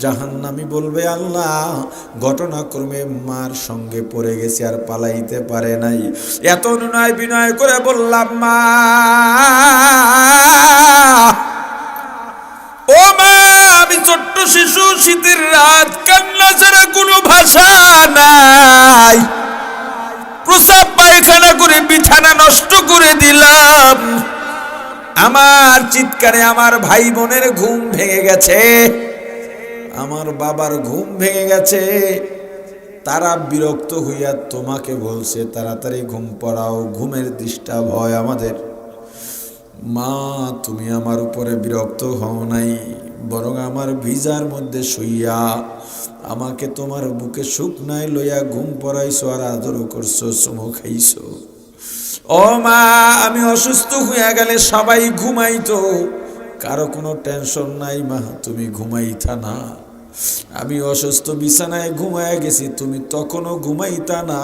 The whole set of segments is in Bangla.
জাহান্নামি বলবে, আল্লাহ, ঘটনাক্রমে মার সঙ্গে পড়ে গেছে আর পালাইতে পারে নাই। এত অনুনয় বিনয় করে বললাম, মা, ও মা, আমি ছোট্ট শিশু, শীতের রাত, কান্না ছাড়া কোনো ভাষা নাই। প্রসাব পায়খানা করে বিছানা নষ্ট করে দিলাম। আমার চিৎকারে আমার ভাই বোনের ঘুম ভেঙে গেছে। আমার বাবার ঘুম ভেঙে গেছে। তারা বিরক্ত হইয়া তোমাকে বলছে, তাড়াতাড়ি ঘুম পড়াও, ঘুমের ডিস্টার্ব হয় আমাদের। মা, তুমি আমার উপরে বিরক্ত হও নাই, বরং আমার ভিজার মধ্যে শুইয়া আমাকে তোমার বুকে সুখ নাই লইয়া ঘুম পড়াইছো আর আদরও করছ, চুমো খাইছো। ও মা, আমি অসুস্থ হইয়া গেলে সবাই ঘুমাইতো। কারও কোনো টেনশন নাই, মা, তুমি ঘুমাইতা না। আমি অসুস্থ, বিছানায় ঘুমায় গেছি, তুমি তখনও ঘুমাইতা না।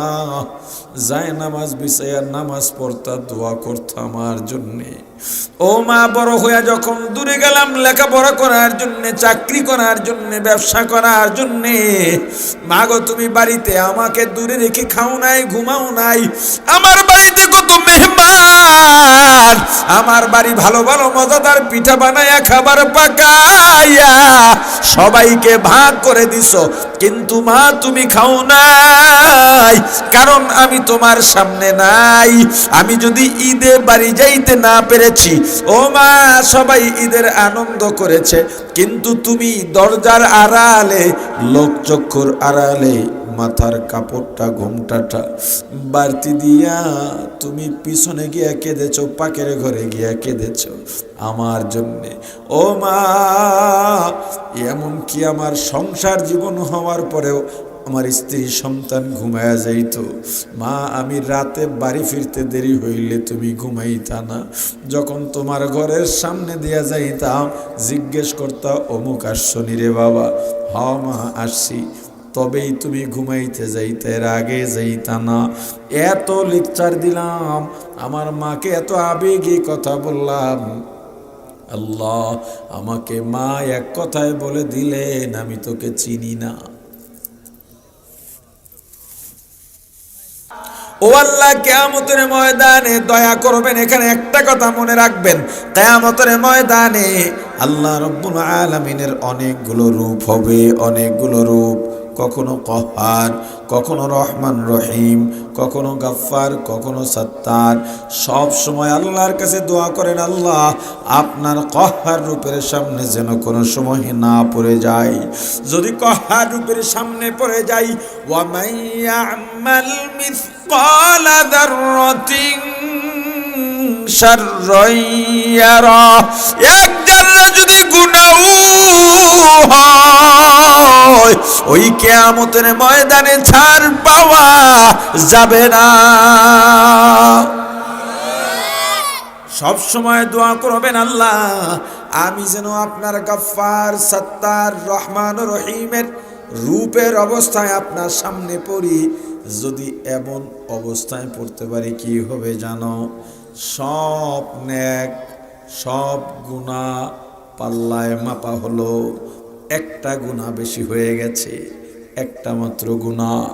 যায় নামাজ বিছাইয়া নামাজ পড়তা, দোয়া করতা আমার জন্যে। ও মা, বড় হইয়া যখন দূরে গেলাম, লেখাপড়া করার জন্যে, চাকরি করার জন্যে, ব্যবসা করার জন্যে, মা গো, তুমি বাড়িতে আমাকে দূরে রেখে খাও নাই, ঘুমাও নাই। আমার বাড়িতে কত মেহমান আমার বাড়ি ভালো ভালো, মজাদার পিঠা বানায়া খাবার পাকাইয়া সবাইকে ভাগ করে দিছ। কিন্তু মা, তুমি খাও নাই, কারণ আমি তোমার সামনে নাই। আমি যদি ঈদে বাড়ি যাইতে না পেরেছি, ও মা, সবাই ঈদের আনন্দ করেছে। কিন্তু তুমি দরজার আড়ালে, লোকচক্ষুর আড়ালে মাথার কাপড়টা, ঘোমটাটা বাড়তি দিয়া তুমি পিছনে গিয়া কেঁদেছ, পাকের ঘরে গিয়া কেঁদেছ আমার জন্যে। ও মা এমন কি আমার সংসার জীবন হওয়ার পরেও আমার স্ত্রী সন্তান ঘুমায়া যাইত। মা, আমি রাতে বাড়ি ফিরতে দেরি হইলে তুমি ঘুমাইতা না। যখন তোমার ঘরের সামনে দিয়া যাইতাম, জিজ্ঞেস করতা, অমুক আসছনি রে বাবা? হ মা, আসছি। তবেই তুমি ঘুমাইতে যাইতে এর আগে যাইতা না। এত লেকচার দিলাম, আমার মাকে এত আবেগে কথা বললাম। আল্লাহ আমাকে মা এক কথায় বলে দিলেন, আমি তোকে চিনি না। ও আল্লাহ, কেয়ামতের ময়দানে দয়া করবেন, এখানে একটা কথা মনে রাখবেন। কেয়ামতের ময়দানে আল্লাহ রব্বুল আলমিনের অনেকগুলো রূপ হবে, অনেকগুলো রূপ। কখনো কহার, কখনো রহমান রহিম, কখনো গাফার কখনো সত্তার। সব সময় আল্লাহর কাছে দোয়া করেন, আল্লাহ, আপনার কহার রূপের সামনে যেন কোনো সময় না পড়ে যায় যদি কহার রূপের সামনে পড়ে যাই ওয়ামাইয়া আমাল মিসকালা যদি গুনাহ হয় ওই কেয়ামতের ময়দানে ছাড় পাওয়া যাবে না। সব সময় দোয়া করবেন আল্লাহ, আমি যেন আপনার গফার সত্তার, রহমান, রহিমের রূপের অবস্থায় আপনার সামনে পড়ি। যদি এমন অবস্থায় পড়তে পারি, কি হবে জানো? সব ন্যাক, সব গুণা পাল্লায় মাপা হলো। একটা গুণা বেশি হয়ে গেছে। একটা মাত্র গুণা।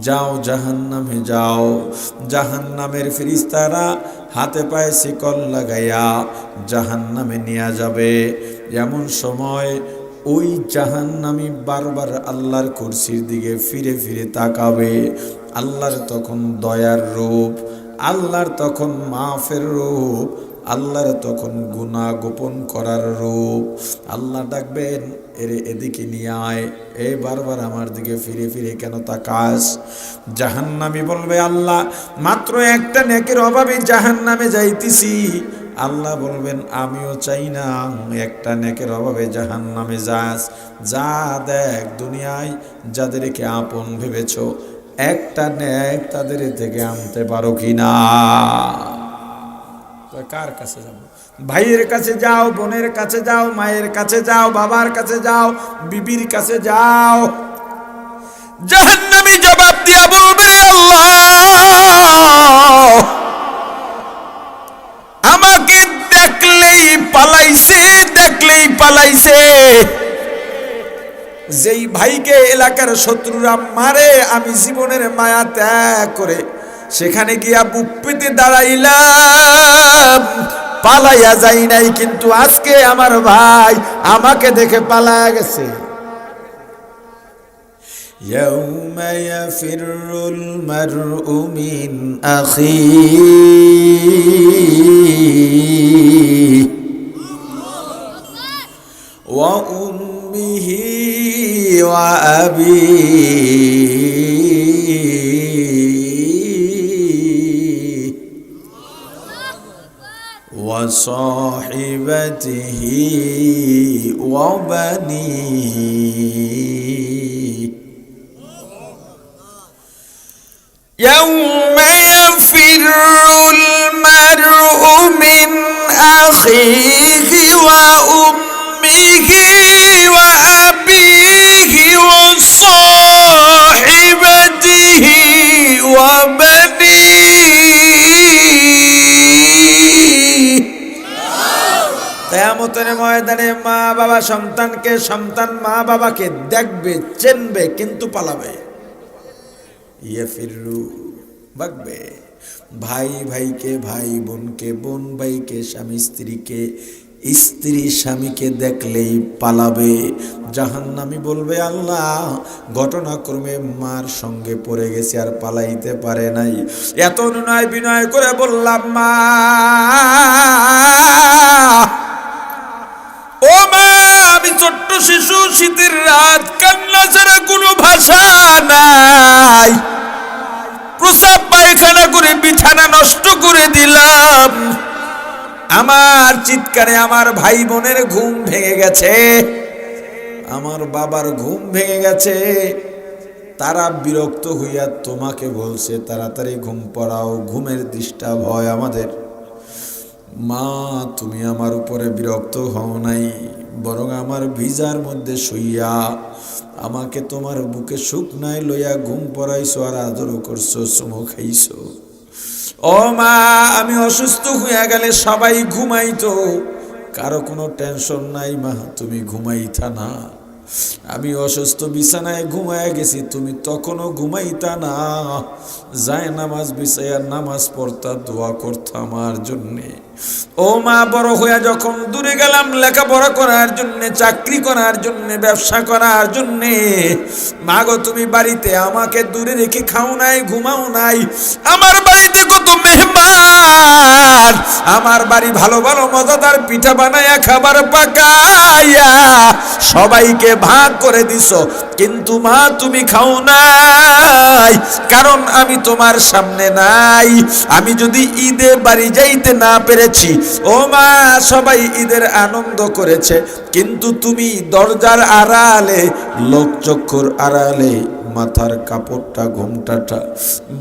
যাও জাহান নামে যাও। জাহান নামের ফিরিস্তারা হাতে পায়ে শিকল লাগাইয়া জাহান নামে নেওয়া যাবে। এমন সময় ওই জাহান জাহান্নামি বারবার আল্লাহর কুরসির দিকে ফিরে ফিরে তাকাবে। আল্লাহর তখন দয়ার রূপ, আল্লাহর তখন মাফের রূপ আল্লাহর তখন গুণা গোপন করার রূপ। আল্লাহ ডাকবেন, এরে এদিকে নিয়ে আয়। এই বারবার আমার দিকে ফিরে ফিরে কেন তা তাকাস? জাহান্নামি বলবে, আল্লাহ, মাত্র একটা নেকের অভাবে জাহান্নামে যাইতেছি। আল্লাহ বলবেন, আমিও চাই না একটা নেকের অভাবে জাহান নামে যাস। যা দেখ দুনিয়ায়, যাদেরকে আপন ভেবেছ, একটা নেক তাদের থেকে আনতে পারো কি না কার কাছে যাব? ভাইয়ের কাছে যাও, বোনের কাছে যাও, মায়ের কাছে যাও, বাবার কাছে যাও, বিবির কাছে যাও। জাহান্নামী জবাব দিয়া বলবে, আল্লাহ, আমাকে দেখলেই পালাইছে দেখলেই পালাইছে। যেই ভাইকে এলাকার শত্রুরা মারে, আমি জীবনের মায়া ত্যাগ করে সেখানে গিয়া বুক পেতে দাঁড়াইলাম পালাইয়া যাই নাই কিন্তু আজকে আমার ভাই আমাকে দেখে পালায়া গেছে يوم يفر المرء من أخيه وأمه وأبيه وذريته وبنيه. কেয়ামতের ময়দানে মা বাবা সন্তানকে সন্তান মা বাবাকে দেখবে, চেনবে, কিন্তু পালাবে। ইয়ে ভাই ভাইকে, ভাই বোনকে, বোন ভাইকে, স্বামী স্ত্রীকে, স্ত্রী স্বামীকে দেখলেই পালাবে। জাহান্নামি বলবে, আল্লাহ, ঘটনাক্রমে মার সঙ্গে পড়ে গেছে, আর পালাইতে পারে নাই। এত অনুনয় বিনয় করে বললাম, মা শিশু, শীতের রাত, কান্না ছাড়া কোনো ভাষা নাই। প্রসাব পায়খানা করে বিছানা নষ্ট করে দিলাম। আমার চিৎকারে আমার ভাই বোনের ঘুম ভেঙে গেছে। আমার বাবার ঘুম ভেঙে গেছে। তারা বিরক্ত হইয়া তোমাকে বলছে, তাড়াতাড়ি ঘুম পড়াও, ঘুমের ডিস্টার্ব হয় আমাদের। মা, তুমি আমার উপরে বিরক্ত হও নাই, বরং আমার ভিজার মধ্যে শুইয়া আমাকে তোমার বুকে সুখ নাই লইয়া ঘুম পড়াইছো আর আদরও করছ, চুমো খাইছো। ও মা, আমি অসুস্থ হইয়া গেলে সবাই ঘুমাইতো। কারও কোনো টেনশন নাই মা, তুমি ঘুমাইতা না। আমি অসুস্থ বিছানায় ঘুমায় গেছি, তুমি তখনও ঘুমাইতা না। যায় নামাজ বিছাইয়া নামাজ পড়তা, দোয়া করতা আমার জন্যে। ও মা বড় হইয়া যখন দূরে গেলাম, লেখাপড়া করার জন্য, চাকরি করার জন্য, ব্যবসা করার জন্য, মা গো, তুমি বাড়িতে আমাকে দূরে রেখে খাও নাই, ঘুমাও নাই। আমার বাড়িতে কত মেহমান, আমার বাড়ি ভালো ভালো মজাদার পিঠা বানায়া খাবার পাকাইয়া সবাইকে ভাগ করে দিছ। কিন্তু মা, তুমি খাও নাই, কারণ আমি তোমার সামনে নাই। আমি যদি ঈদে বাড়ি যাইতে না পেরেছি ও মা, সবাই ঈদের আনন্দ করেছে। কিন্তু তুমি দরজার আড়ালে লোকচক্ষুর আড়ালে, মাথার কাপড়টা, ঘোমটাটা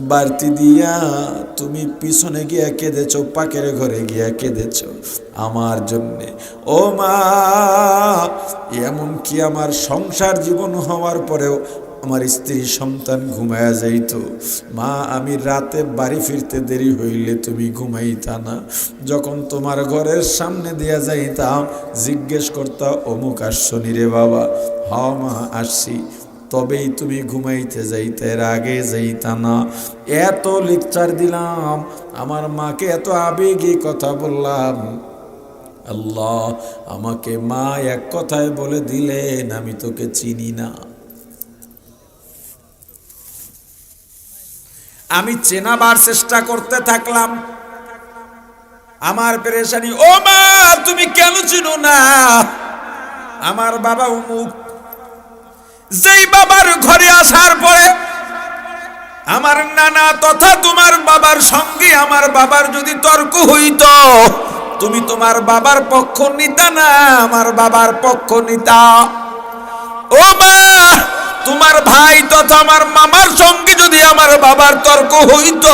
বাড়তি দিয়া তুমি পিছনে গিয়া কেঁদেছ, পাকের ঘরে গিয়া কেঁদেছ আমার জন্যে। ও মা এমন কি আমার সংসার জীবন হওয়ার পরেও আমার স্ত্রী সন্তান ঘুমায়া যাইত। মা, আমি রাতে বাড়ি ফিরতে দেরি হইলে তুমি ঘুমাইতা না। যখন তোমার ঘরের সামনে দিয়া যাইতাম, জিজ্ঞেস করতা, অমুক আসছনি রে বাবা? হ মা, আসছি। তবেই তুমি ঘুমাইতে যাইতে, এর আগে যাইতা না। এত লেকচার দিলাম, আমার মাকে এত আবেগে কথা বললাম। আল্লাহ, আমাকে মা এক কথায় বলে দিলেন, আমি তোকে চিনি না। আমি চেনাবার চেষ্টা করতে থাকলাম। আমার পেরেশানি, ও মা, তুমি কেন চিনো না? আমার বাবা উমুক। যেই বাবার ঘরে আসার পরে আমার নানা তথা তোমার বাবার সঙ্গে আমার বাবার যদি তর্ক হইত, তুমি তোমার বাবার পক্ষ নিতা না, আমার বাবার পক্ষ নিতা। ও মা তোমার ভাই তথা আমার মামার সঙ্গে যদি আমার বাবার তর্ক হইত,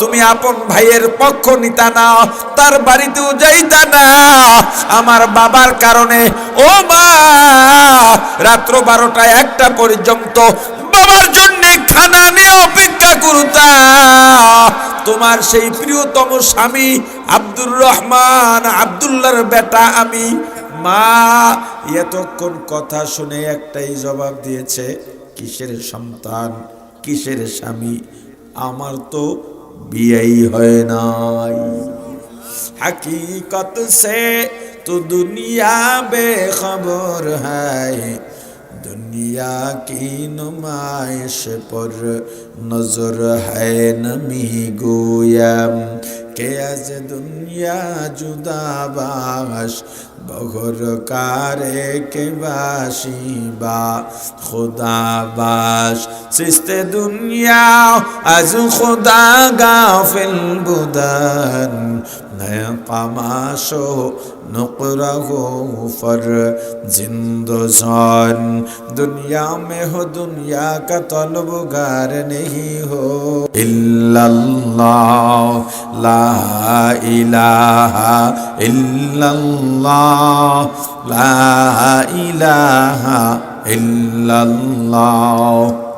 তুমি আপন ভাইয়ের পক্ষ নিতা না, তার বাড়িতেও যাইতা না। আমার বাবার কারণে, ও মা, রাত্র বারোটায় একটা পর্যন্ত বাবার জন্য খানা নিয়ে অপেক্ষা করতা। তোমার সেই প্রিয়তম স্বামী আব্দুর রহমান, আব্দুল্লাহর বেটা আমি। মা এতক্ষণ কথা শুনে একটাই জবাব দিয়েছে, কিসের সন্তান, কিসের স্বামী? আমার তো বিয়েই হয় নাই। হাকিকত সে তো দুনিয়া বেখবর হয়। دنیا کی نمائش پر نظر ہے نمی گویم کہ از دنیا جدا باش بغر کارے کے باشی با خدا باش سست دنیا از خدا غافل بودن ہے قماشو نقرہو فر زندزان دنیا میں ہو دنیا کا طلبگار نہیں ہو الا اللہ لا الہ الا اللہ لا الہ الا اللہ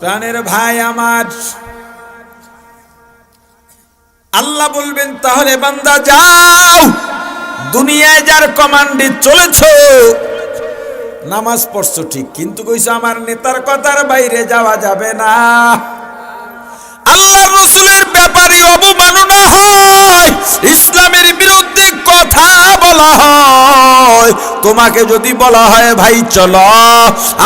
প্রাণের ভাই আমার। আল্লাহ বলবেন, তাহলে বান্দা যাও। দুনিয়ায় যার কমান্ডে চলেছ, নামাজ পড়ছো ঠিক, কিন্তু কইছো আমার নেতার কথার বাইরে যাওয়া যাবে না। আল্লাহ রসুলের ব্যাপারে অবমাননা হয় তোমাকে যদি বলা হয়, ভাই, চল।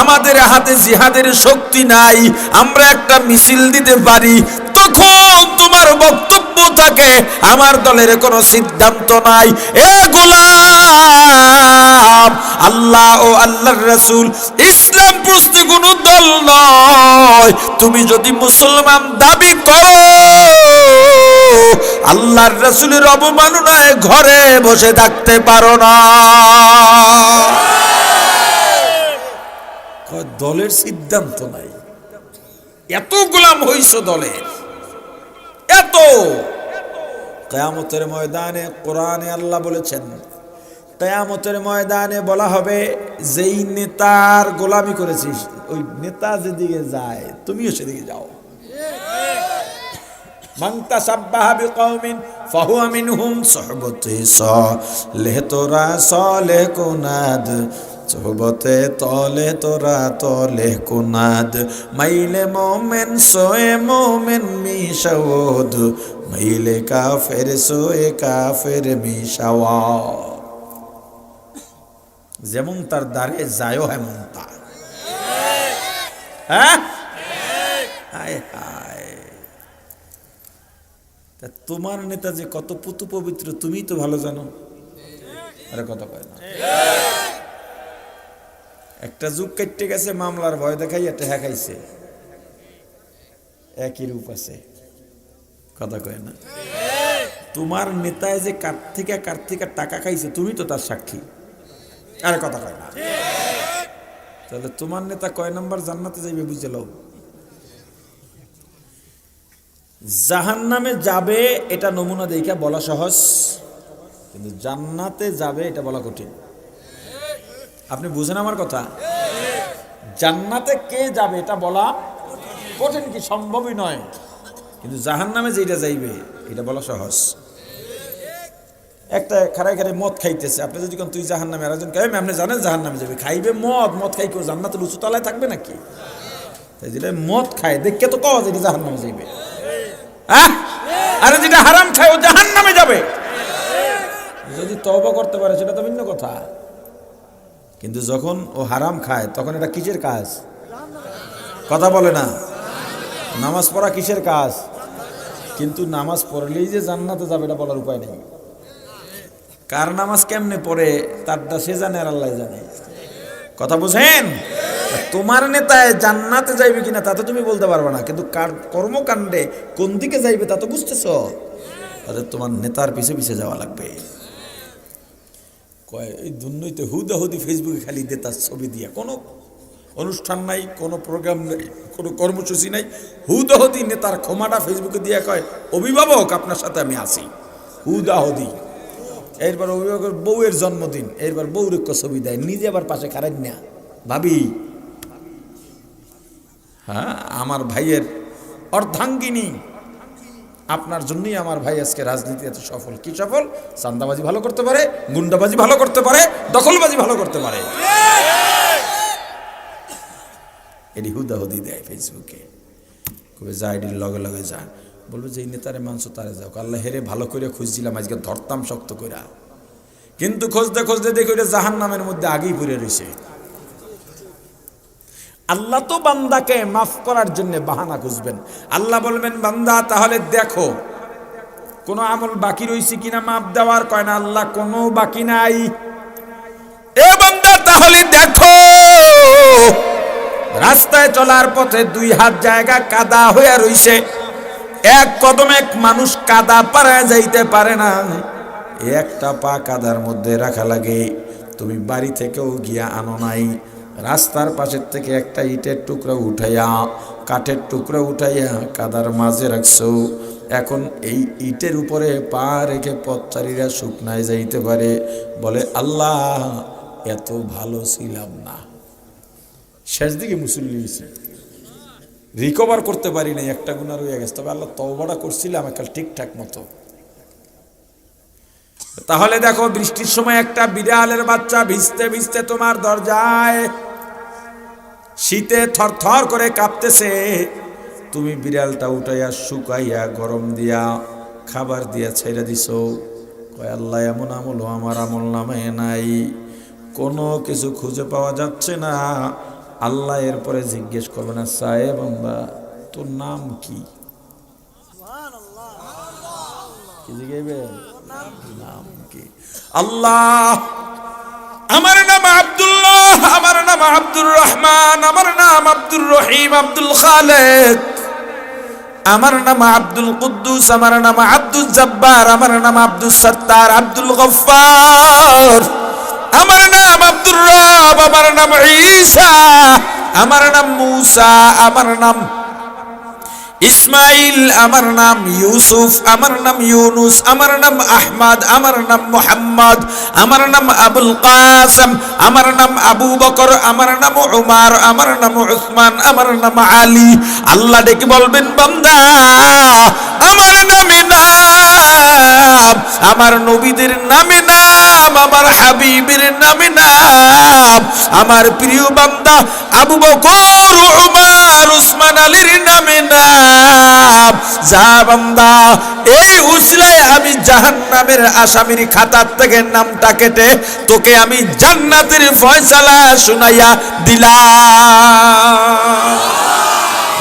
আমাদের হাতে জিহাদের শক্তি নাই, আমরা একটা মিছিল দিতে পারি। তখন তোমার বক্তব্য থাকে আমার দলের কোনো সিদ্ধান্ত নাই। এ গোলাম, আল্লাহ ও আল্লাহর রাসূল ইসলাম প্রস্তি কোনো দল নয়। তুমি যদি মুসলমান দাবি করো, আল্লাহর রাসূলের অবমাননায় ঘরে বসে থাকতে পারো না। দলের সিদ্ধান্ত নাই। এত গোলাম হইছ দলের এত কেয়ামতের ময়দানে কোরআনে আল্লাহ বলেছেন, কেয়ামতের ময়দানে বলা হবে, যেই নেতার গোলামি করেছিস, ওই নেতা যেদিকে যায়, তুমিও সেদিকে যাও। মাংতা সাব্বাহা বিকৌমিন ফাহুয়া মিনহুম সহবতে সলেহ তোরা সলেহ কুনাদ সোহবতে তলে তোরা তলে কুনাদ। মাইলে মোমেন, সোয়ে মোমেন মিশাওদ মাইলে কাফের, সোয়ে কাফের মিশাওয়া যেমন তার দ্বারে যায়ও হেমন তা হ্যাঁ? হায় হায়। তোমার নেতা যে কত পুতু পবিত্র তুমি তো ভালো জানো। আরে কথা কয় না। একটা যুগ কেটে গেছে, মামলার ভয় দেখাই একটা হ্যাকাইছে একই রূপ আছে। কথা কয় না। তোমার নেতায় যে কার থেকে কার থেকে টাকা খাইছে, তুমি তো তার সাক্ষী। আরে কথা কয় না। তাহলে তোমার নেতা কয় নাম্বার জান্নাতে যাইবে বুঝে লও। জাহান নামে যাবে, এটা নমুনা দেখা বলা সহজ, কিন্তু জান্নাতে যাবে এটা বলা কঠিন। আপনি বুঝেন আমার কথা? জান্নাতে কে যাবে এটা বলা কঠিন কি সম্ভবই নয়। কিন্তু জাহান নামে যেটা যাইবে, এটা বলা সহজ। একটা খারাই খারাই মদ খাইতেছে, আপনি যদি তুই জাহান নামে আর একজন খাইবে আপনি জানেন জাহান নামে যাবে। খাইবে মদ মদ খাই কেউ জান্নাতের লুচু তলায় থাকবে নাকি? তাই যেটা মদ খায়, দেখে তো কওয়া যেটা জাহান নামে যাইবে। আরে যেটা হারাম খায়, ও জাহান নামে যাবে। যদি তওবা করতে পারে, সেটা তো ভিন্ন কথা। কিন্তু যখন ও হারাম খায়, তখন এটা কিসের কাজ? কথা বলে না। নামাজ পড়া কিসের কাজ? কিন্তু নামাজ পড়লেই যে জান্নাতে যাবে, এটা বলার উপায় নেই। কার নামাজ কেমনে পড়ে তারটা সে জানে আর আল্লাহ জানে। কথা বুঝেন? তোমার নেতায় জান্নাতে যাইবে কিনা, তা তো তুমি বলতে পারবে না। কিন্তু কার কর্মকাণ্ডে কোন দিকে যাইবে, তা তো বুঝতেছ। তাহলে তোমার নেতার পিছে পিছে যাওয়া লাগবে। কয়, এই দুর্নৈতে হুদাহুদি ফেসবুকে খালি দে তার ছবি দিয়া। কোনো অনুষ্ঠান নাই, কোনো প্রোগ্রাম নেই, কোনো কর্মসূচি নাই। হুদাহদি নেতার ক্ষমাটা ফেসবুকে দিয়ে কয়, অভিভাবক, আপনার সাথে আমি আছি। হুদাহদি। এরপর অভিভাবকের বউয়ের জন্মদিন। এরপর বউর এক ছবি দেয়। নিজে আবার পাশে খারাপ না। ভাবি হ্যাঁ আমার ভাইয়ের অর্ধাঙ্গিনী আপনার জন্যই আমার ভাই আজকে রাজনীতি এত সফল। কি সফল? চান্দাবাজি ভালো করতে পারে, গুন্ডাবাজি ভালো করতে পারে, দখলবাজি ভালো করতে পারে। এটি হুদাহুদি দেয় ফেসবুকে। কবে যা, এটির লগে লগে যা। বলবে যে নেতারে মাংস তারে যাও। আল্লাহ হেরে ভালো করে খুঁজছিলাম আজকে ধরতাম শক্ত কইরা। কিন্তু খুঁজতে খুঁজতে দেখি ওইটা জাহান নামের মধ্যে আগেই পড়ে রয়েছে আল্লাহ তো বান্দাকে মাফ করার জন্য বাহানা খুঁজবেন। আল্লাহ বলবেন, বান্দা, তাহলে দেখো, কোনো আমল বাকি রয়েছে কিনা মাপ দেওয়ার? কয় না, আল্লাহ, কোনো বাকি নাই। এ বান্দা, তাহলে দেখো, রাস্তায় চলার পথে দুই হাত জায়গা কাদা হয়ে রইছে। এক কদমে এক মানুষ কাদা পাড়ায় যাইতে পারে না। একটা পা কাদার মধ্যে রাখা লাগে। তুমি বাড়ি থেকেও গিয়া আনো নাই। রাস্তার পাশের থেকে একটা ইটের টুকরা উঠাইয়া, কাঠের টুকরা উঠাইয়া কাদার মাঝে রাখছো। এখন এই ইটের উপরে পা রেখে পথচারীরা শুকনায় যাইতে পারে। বলে, আল্লাহ, এত ভালো ছিলাম না। শেষ দিকে মুসল্লি হয়েছে রিকভার করতে পারি নাই, একটা গুণা রয়ে গেছে। তবে আল্লাহ তওবাটা করছিলাম একটা ঠিকঠাক মতো। তাহলে দেখো, বৃষ্টির সময় একটা বিড়ালের বাচ্চা ভিজতে ভিজতে তোমার দরজায় শীতে থরথর করে কাঁপতেছে। তুমি বিড়ালটা উঠাইয়া শুকাইয়া গরম দিয়া খাবার দিয়া ছেড়ে দিছো। কয়, আল্লাহ, এমন আমল আমার আমল নামে নাই। কোনো কিছু খুঁজে পাওয়া যাচ্ছে না। আল্লাহ এরপরে জিজ্ঞেস করবে না সাহেব আমরা তোর নাম কি? কি নাম কি? আল্লাহ! আমার নাম আব্দুল্লাহ আমার নাম আব্দুর রহমান আমার নাম আব্দুর রহিম আব্দুল খালেদ আমার নাম আব্দুল কুদ্দুস আমার নাম আব্দুল জব্বার আমার নাম আব্দুল সত্তার আব্দুল গফফার আমার নাম আব্দুর রব আমার নাম ঈসা আমার নাম মুসা আমার নাম ইসমাইল, আমার নাম ইউসুফ, আমার নাম ইউনুস, আমার নাম আহমদ, আমার নাম মোহাম্মদ, আমার নাম আবুল কাসম, আমার নাম আবু বকর, আমার নাম উমার, আমার নাম উসমান, আমার নাম আলী। আল্লাহ ডেকে বলবেন, বান্দা, আমার নামে নাম, আমার নবীদের নামে নাম, আমার হাবিবের নামে নাম, আমার প্রিয় বান্দা আবু বকর উমার, উসমান আলীর নামে নাম। যা বান্দা, এই উসলায় আমি জাহান্নামের আসামির খাতার থেকে নামটা কেটে তোকে আমি জান্নাতের ফয়সালা শুনাইয়া দিলাম।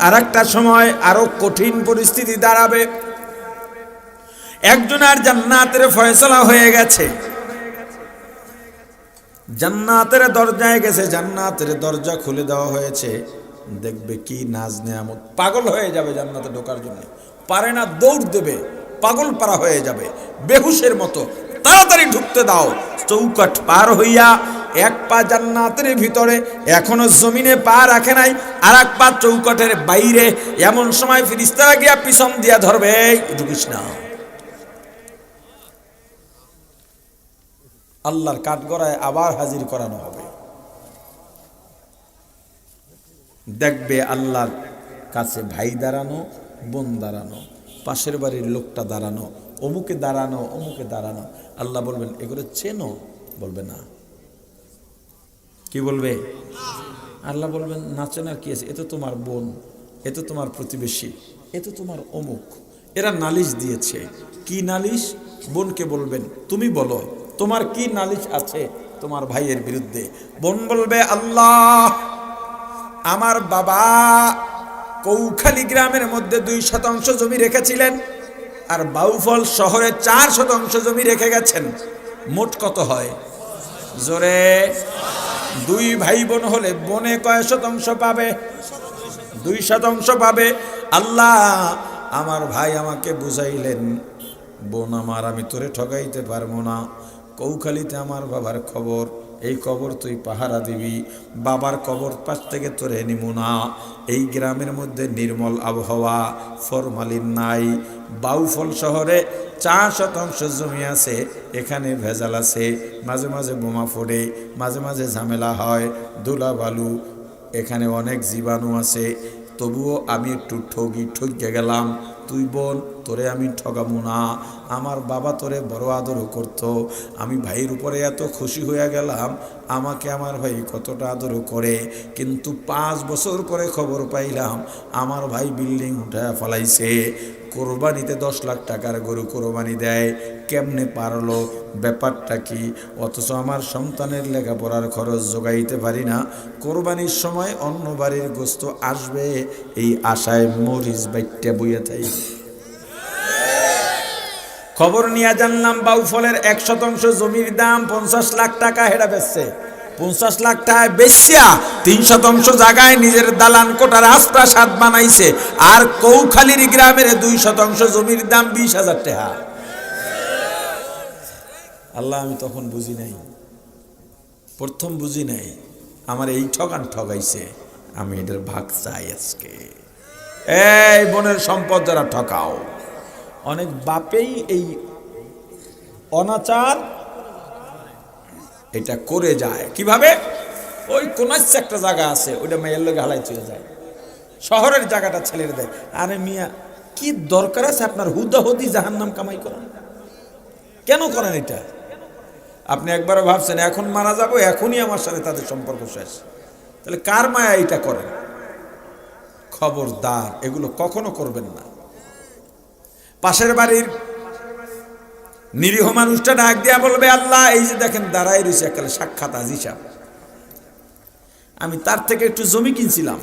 আর একটা সময় আরও কঠিন পরিস্থিতি দাঁড়াবে। একজনের জান্নাতের ফয়সলা হয়ে গেছে। জান্নাতের দরজায় গেছে, জান্নাতের দরজা খুলে দেওয়া হয়েছে। দেখবে কি নাজ নেয়ামত। পাগল হয়ে যাবে জান্নাতে ঢোকার জন্য। পারে না, দৌড় দেবে। পাগল পারা হয়ে যাবে। বেহুশের মতো। তাড়াতাড়ি ঢুকতে দাও। চৌকাট পার হইয়া এক পা জান্নাতের ভিতরে এখনও জমিনে পা রাখে নাই আর এক পা চৌকটের বাইরে। এমন সময় ফিরিস্তারা গিয়া পিছন দিয়া ধরবে "এই, ঢুকিস না। আল্লাহর কাঠগড়ায় আবার হাজির করানো হবে। দেখবে আল্লাহর কাছে ভাই দাঁড়ানো বোন দাঁড়ানো পাশের বাড়ির লোকটা দাঁড়ানো অমুকে দাঁড়ানো অমুকে দাঁড়ানো। আল্লাহ বলবেন এগুলো চেনো? বলবে না। কি বলবে? আল্লাহ বলবেন নাচে না কি আছে? এ তো তোমার বোন এ তো তোমার প্রতিবেশী এ তো তোমার অমুক, এরা নালিশ দিয়েছে। কি নালিশ? বোনকে বলবেন, তুমি বলো, তোমার কি নালিশ আছে তোমার ভাইয়ের বিরুদ্ধে? বোন বলবে, আল্লাহ, আমার বাবা কৌখালি গ্রামের মধ্যে দুই শতাংশ জমি রেখেছিলেন আর বাউফল শহরে চার শতাংশ জমি রেখে গেছেন। মোট কত হয়? জোরে। দুই ভাই বোন হলে বনে কয় শতাংশ পাবে? দুই শতাংশ পাবে। আল্লাহ আমার ভাই আমাকে বুঝাইলেন, বোন আমার, আমি তোরে ঠকাইতে পারব না। কৌখালিতে আমার বাবার খবর। এই কবর তুই পাহারা দিবি, বাবার কবর পাশ থেকে তোরে নিমু না। এই গ্রামের মধ্যে নির্মল আবহাওয়া, ফরমালিন নাই। বাউফল শহরে চার শতাংশ জমি আছে, এখানে ভেজাল আছে। মাঝে মাঝে বোমা ফোড়ে, মাঝে মাঝে ঝামেলা হয়। ধুলা বালু, এখানে অনেক জীবাণু আছে। তবুও আমি একটু ঠগি ঠকে গেলাম। তুই বোন তোরে আমি ঠগামু না। আমার বাবা তোরে বড় আদর করত। আমি ভাইয়ের উপরে এত খুশি হয়ে গেলাম, আমাকে আমার ভাই কতটা আদর করে। কিন্তু পাঁচ বছর পরে খবর পাইলাম, আমার ভাই বিল্ডিং উঠে ফলাইছে। কোরবানিতে দশ লাখ টাকার গরু কোরবানি দেয়। কেমনে পারল? ব্যাপারটা কি? অথচ আমার সন্তানের লেখাপড়ার খরচ যোগাইতে পারি না। কোরবানির সময় অন্য বাড়ির গোস্ত আসবে, এই আশায় মরিচ বাইটটা বইয়া থাই। খবর নিয়ে জানলাম বাউফলের এক শতাংশ জমির দাম পঞ্চাশ লাখ টাকা হেরা বেচছে। পঞ্চাশ লাখ টাকায় বেচিয়া তিন শতাংশ জায়গায় নিজের দালান কোটার রাজপ্রাসাদ বানাইছে। আর কৌখালির গ্রামের দুই শতাংশ জমির দাম বিশ হাজার টাকা। আল্লাহ, আমি তখন বুঝি নাই। প্রথম বুঝি নাই, আমার এই ঠকান ঠগাইছে, আমি এটার ভাগ চাই আজকে। এই বনের সম্পদ যারা ঠকাও। অনেক বাপেই এই অনাচার এটা করে যায়। কীভাবে? ওই কোনাচ্ছে একটা জায়গা আছে, ওইটা মেয়ের লোক হালাই চলে যায়। শহরের জায়গাটা ছেলের দেয়। আরে মিয়া, কি দরকার আছে আপনার হুদাহুদি জাহান নাম কামাই করেন কেন করেন এটা? আপনি একবারও ভাবছেন, এখন মারা যাব, এখনই আমার সাথে তাদের সম্পর্ক শেষ। তাহলে কার মায়া এটা করেন? খবরদার, এগুলো কখনো করবেন না। পাশের বাড়ির নিরীহ মানুষটা ডাক দিয়া বলবে, আল্লাহ, এই যে দেখেন দাঁড়াই রয়েছে একালে সাক্ষাৎ আজিসাব আমি তার থেকে একটু জমি কিনছিলাম।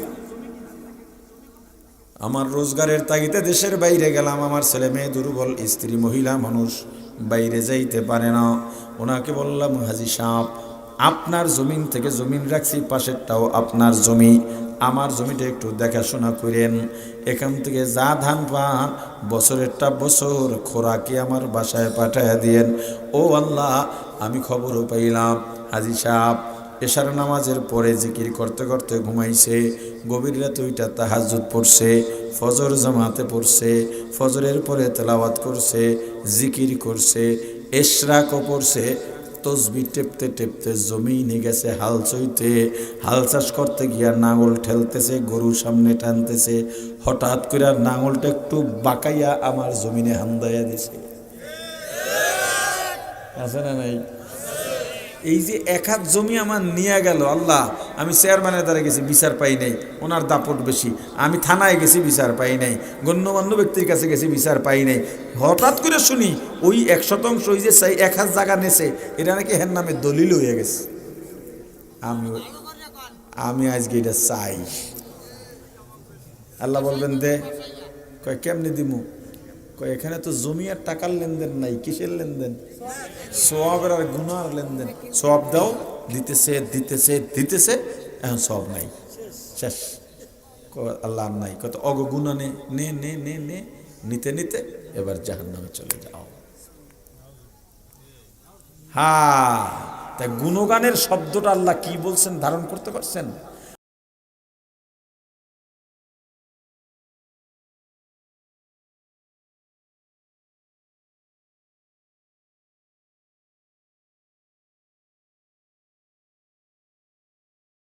আমার রোজগারের তাগিতে দেশের বাইরে গেলাম। আমার ছেলে মেয়ে, দুর্বল স্ত্রী, মহিলা মানুষ বাইরে যাইতে পারে না। ওনাকে বললাম, হাজি সাপ আপনার জমিন থেকে জমিন রাখছি পাশেরটাও আপনার জমি। আমার জমিটা একটু দেখাশোনা করেন। এখান থেকে যা ধান পান, বছরেরটা বছর খোরাকে আমার বাসায় পাঠায় দিয়েন। ও আল্লাহ, আমি খবরও পাইলাম। হাজি সাপ এশার নামাজের পরে জিকির করতে করতে ঘুমাইছে। গভীর রাতে ওইটা তাহাজুদ পড়ছে, ফজর জামাতে পড়ছে, ফজরের পরে তেলাওয়াত করছে, জিকির করছে, এশরাকও পড়ছে। তসবি টেপতে টেপতে জমিনে গেছে হাল চইতে, হাল চাষ করতে গিয়া নাঙল ঠেলতেছে, গরু সামনে টানতেছে। হঠাৎ করে নাঙলটা একটু বাঁকাইয়া আমার জমিনে হান্দাইয়া দিছে। আছে না নাই? এই যে এক হাত জমি আমার নিয়ে গেল, আল্লাহ, আমি চেয়ারম্যানের দ্বারা গেছি, বিচার পাই নাই, ওনার দাপট বেশি। আমি থানায় গেছি, বিচার পাই নাই, গণ্যমান্য ব্যক্তির কাছে গেছি, বিচার পাই নাই। হঠাৎ করে শুনি, ওই এক শতাংশ, ওই যে সেই এক হাত জায়গা নেছে, এটা নাকি হের নামে দলিল হয়ে গেছে। আমি আমি আজকে এটা চাই। আল্লাহ বলবেন দে কেমনি দিমু? এখানে তো জমি আর টাকার লেনদেন নাই, কিসের লেনদেন? সোয়াবের আর গুনার লেনদেন। সব দাও, দিতেছে দিতেছে দিতেছে, এখন সব নাই। শেষ। আল্লাহ নাই। কত অগ গুণা নে নে নে নে নে, নিতে নিতে এবার জাহান নামে চলে যাও। হা, তা গুণগানের শব্দটা আল্লাহ কি বলছেন, ধারণ করতে পারছেন?